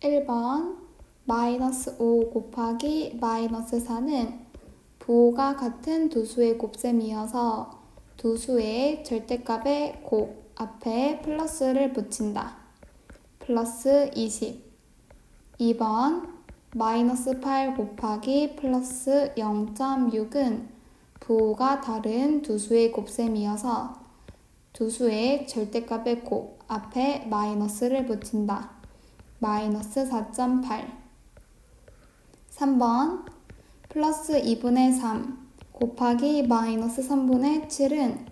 1번 마이너스 5 곱하기 마이너스 4는 부호가 같은 두 수의 곱셈이어서 두 수의 절대값의 곱 앞에 플러스를 붙인다. 플러스 20 2번 마이너스 8 곱하기 플러스 0.6은 부호가 다른 두 수의 곱셈이어서 두 수의 절대값의 곱 앞에 마이너스를 붙인다. 마이너스 4.8 3번 플러스 2분의 3 곱하기 마이너스 3분의 7은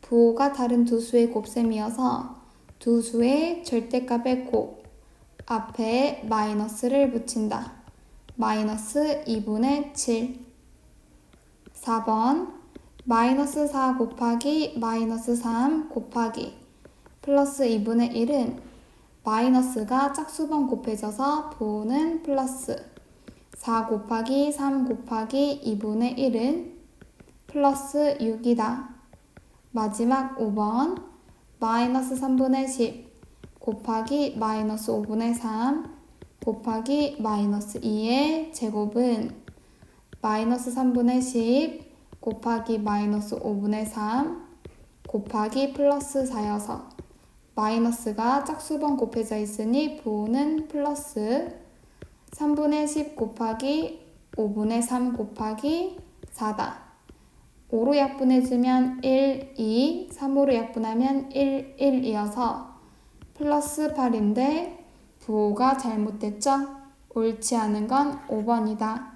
부호가 다른 두 수의 곱셈이어서 두 수의 절대값의 곱 앞에 마이너스를 붙인다. 마이너스 2분의 7 4번 마이너스 4 곱하기 마이너스 3 곱하기 플러스 2분의 1은 마이너스가 짝수번 곱해져서 부호는 플러스 4 곱하기 3 곱하기 2분의 1은 플러스 6이다. 마지막 5번 마이너스 3분의 10 곱하기 마이너스 5분의 3 곱하기 마이너스 2의 제곱은 마이너스 3분의 10 곱하기 마이너스 5분의 3 곱하기 플러스 4여서 마이너스가 짝수번 곱해져 있으니 부호는 플러스 3분의 10 곱하기 5분의 3 곱하기 4다. 5로 약분해주면 1, 2, 3으로 약분하면 1, 1이어서 플러스 8인데 부호가 잘못됐죠? 옳지 않은 건 5번이다.